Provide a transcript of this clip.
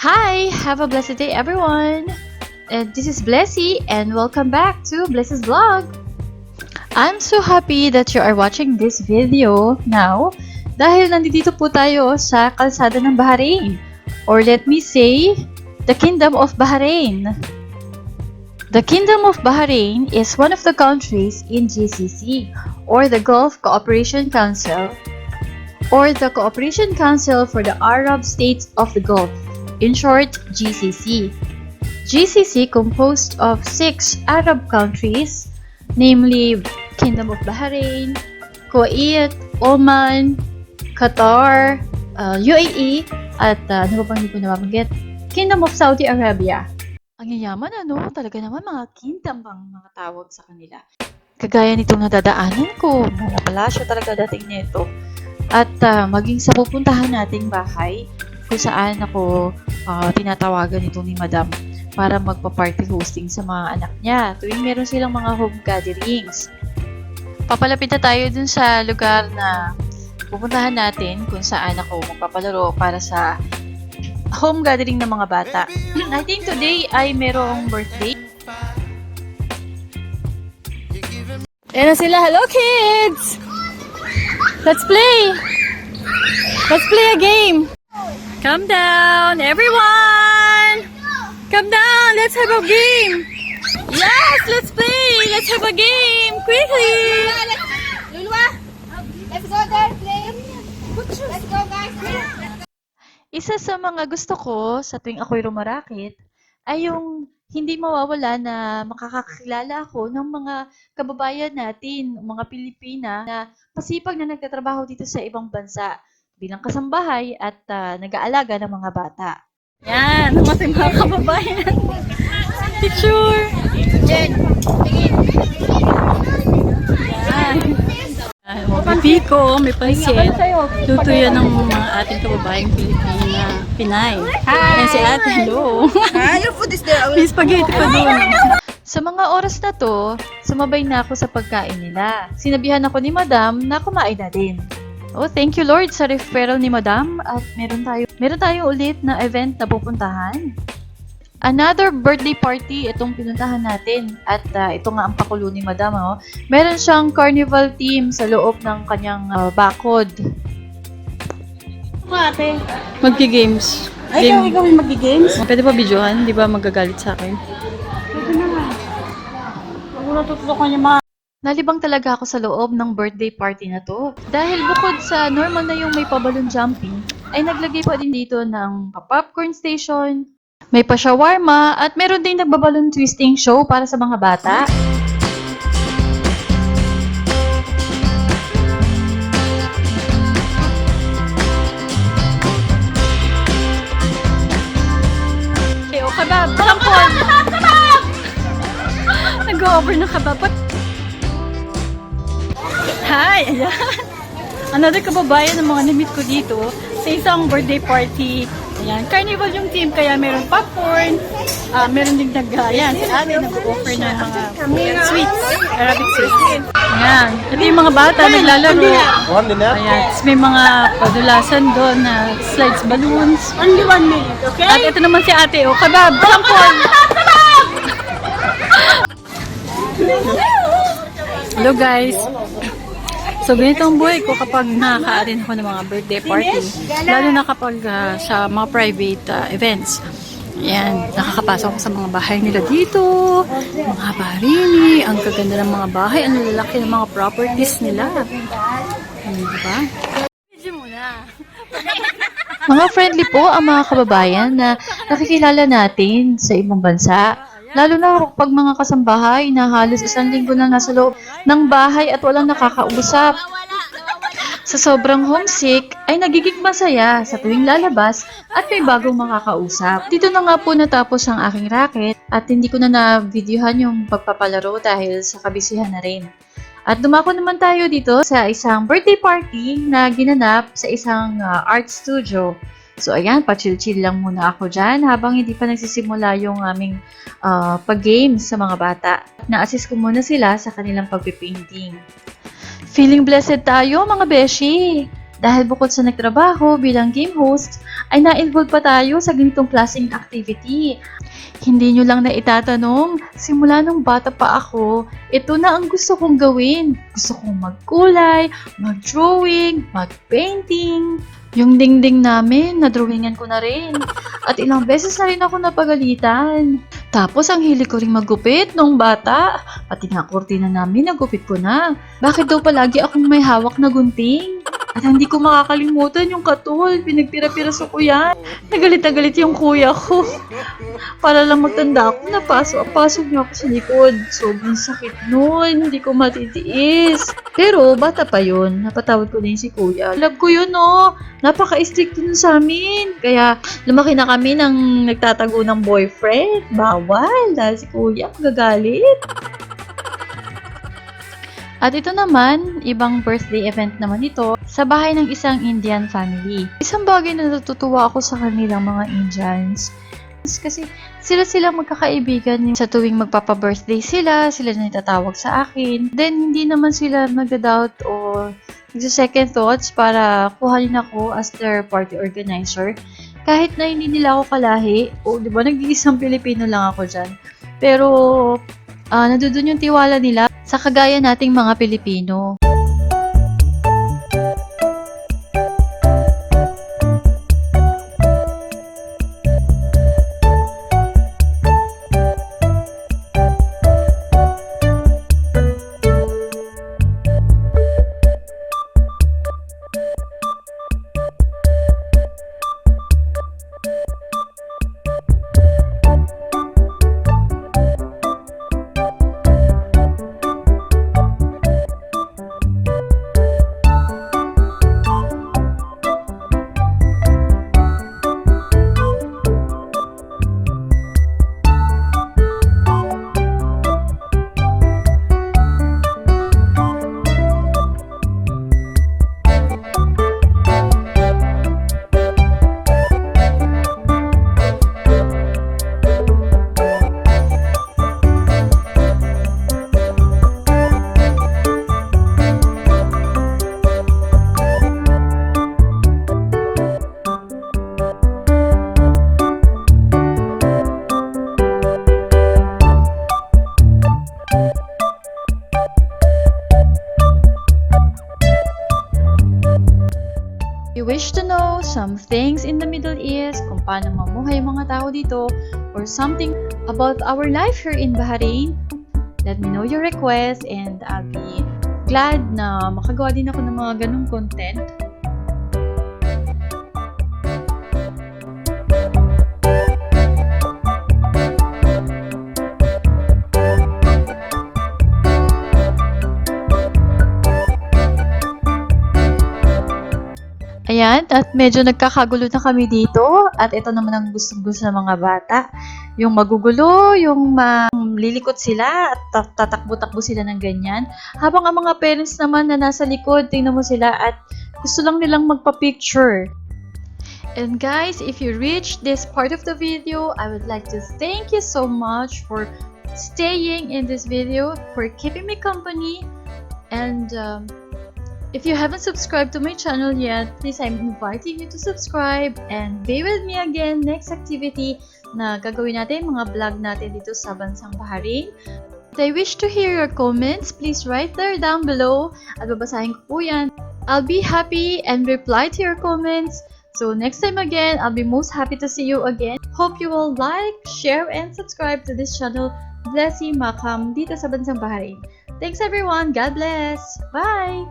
Hi, have a blessed day everyone. And this is Blessy and welcome back to Bless's vlog. I'm so happy that you are watching this video now dahil nandito po tayo sa kalsada ng Bahrain or let me say the Kingdom of Bahrain. The Kingdom of Bahrain is one of the countries in GCC or the Gulf Cooperation Council or the Cooperation Council for the Arab States of the Gulf, in short, GCC. GCC composed of six Arab countries, namely Kingdom of Bahrain, Kuwait, Oman, Qatar, uh, UAE, at uh, ano ba bang hindi ko nababanggit? Kingdom of Saudi Arabia. Ang yayaman ano, talaga naman mga kingdom ang mga tawag sa kanila. Kagaya nitong nadadaanan ko, mga palasyo talaga dating nito. At ah, maging sa pupuntahan nating bahay, kung saan ako ah, tinatawagan nito ni Madam para magpa-party hosting sa mga anak niya tuwing meron silang mga home gatherings. Papalapit na tayo dun sa lugar na pupuntahan natin kung saan ako magpapalaro para sa home gathering ng mga bata. I think today ay merong birthday. Ayan na sila. Hello, kids! Let's play! Let's play a game! Come down, everyone! Come down, let's have a game! Yes, let's play! Let's have a game! Quickly! Lulwa, let's go play. Let's go, guys. Isa sa mga gusto ko sa tuwing ako'y rumarakit ay yung hindi mawawala na makakakilala ako ng mga kababayan natin, mga Pilipina na pasipag na nagtatrabaho dito sa ibang bansa bilang kasambahay at ah, nag-aalaga ng mga bata. Yan, ating mga kababayan. Picture! Jen, tingin. Yan. Yan, may piko, may pansit. Luto yan ng mga ating kababayang Pilipina. Pinay. Yan si ate, hello. Ah, your food is there. May spaghetti pa doon. Sa mga oras na to, sumabay na ako sa pagkain nila. Sinabihan ako ni Madam na kumain na din. Oh, thank you Lord sa referral ni Madam at meron tayo meron tayong ulit na event na pupuntahan. Another birthday party itong pinuntahan natin at ah, ito nga ang pakulo ni Madam oh. Meron siyang carnival team sa loob ng kanyang ah, bakod. Ate. Magki-games. Ay, ikaw, ikaw yung mag-games? Pwede pa videohan? Di ba magagalit sa akin? Pwede na nga. Huwag mo natutukan yung mga... Nalibang talaga ako sa loob ng birthday party na to. Dahil bukod sa normal na yung may pabalon jumping, ay naglagay pa din dito ng popcorn station, may pa shawarma, at meron din nagbabalon twisting show para sa mga bata. Kabab. Tampon! Nag-over na kabab. Ba't- Hi! Ayan. Another kababayan ng mga namit ko dito sa isang birthday party. Ayan. Carnival yung team, kaya meron popcorn. ah meron din nag, ayan, si ate nag-offer ng mga sweets. Arabic sweets. Ayan. Ito yung mga bata naglalaro. Ayan. Tapos may mga padulasan doon na slides balloons. Only one minute, okay? At ito naman si ate, o kabab, tampon! Hello guys! So ganito ang buhay ko kapag nakaka-attend ako ng mga birthday party. Lalo na kapag ah, sa mga private ah, events. Yan, nakakapasok ako sa mga bahay nila dito. Mga barini, ang kaganda ng mga bahay, ang lalaki ng mga properties nila. Hmm, diba? Medyo. Mga friendly po ang mga kababayan na nakikilala natin sa ibang bansa. Lalo na kapag mga kasambahay na halos isang linggo na nasa loob ng bahay at walang nakakausap. Sa sobrang homesick ay nagiging masaya sa tuwing lalabas at may bagong makakausap. Dito na nga po natapos ang aking racket at hindi ko na na-videohan yung pagpapalaro dahil sa kabisihan na rin. At dumako naman tayo dito sa isang birthday party na ginanap sa isang ah, art studio. So ayan, pa-chill-chill lang muna ako dyan habang hindi pa nagsisimula yung aming ah, pag-games sa mga bata. Na-assist ko muna sila sa kanilang pagpipainting. Feeling blessed tayo mga beshi! Dahil bukod sa nagtrabaho bilang game host, ay na-involve pa tayo sa ganitong klaseng activity. Hindi nyo lang na itatanong, simula nung bata pa ako, ito na ang gusto kong gawin. Gusto kong magkulay, mag-drawing, mag-painting. Yung dingding namin, na-drawingan ko na rin. At ilang beses na rin ako napagalitan. Tapos ang hilig ko rin magupit nung bata. Pati nga kurtina namin, nagupit ko na. Bakit daw palagi akong may hawak na gunting? At hindi ko makakalimutan yung katol. Pinagpira-piraso ko yan. Nagalit na galit yung kuya ko. Para lang magtanda ako, napasok, pasok niya ako sa likod. Sobrang sakit nun. Hindi ko matitiis. Pero, bata pa yun. Napatawad ko din si kuya. Love ko yun, no. Napaka-strict nun sa amin. Kaya, lumaki na kami ng nagtatago ng boyfriend. Bawal. Dahil si kuya magagalit. At ito naman, ibang birthday event naman ito sa bahay ng isang Indian family. Isang bagay na natutuwa ako sa kanilang mga Indians. Kasi sila sila magkakaibigan sa tuwing magpapa-birthday sila, sila na itatawag sa akin. Then, hindi naman sila nagda-doubt o nagsa-second thoughts para kuhanin ako as their party organizer. Kahit na hindi nila ako kalahi, o di ba, nag-iisang Pilipino lang ako dyan. Pero, ah nandun yung tiwala nila sa kagaya nating mga Pilipino. Some things in the Middle East, kung paano mamuhay yung mga tao dito, or something about our life here in Bahrain, let me know your request and I'll be glad na makagawa din ako ng mga ganong content. Ayan, at medyo nagkakagulo na kami dito. At ito naman ang gustong-gusto ng mga bata. Yung magugulo, yung lilikot sila at ta- tatakbo-takbo sila ng ganyan. Habang ang mga parents naman na nasa likod, tingnan mo sila at gusto lang nilang magpa-picture. And guys, if you reached this part of the video, I would like to thank you so much for staying in this video, for keeping me company, and um, if you haven't subscribed to my channel yet, please I'm inviting you to subscribe and be with me again next activity na gagawin natin, mga vlog natin dito sa Bansang Bahrain. If I wish to hear your comments, please write there down below at babasahin ko po yan. I'll be happy and reply to your comments. So next time again, I'll be most happy to see you again. Hope you will like, share, and subscribe to this channel, Blessy Makam, dito sa Bansang Bahrain. Thanks everyone. God bless. Bye!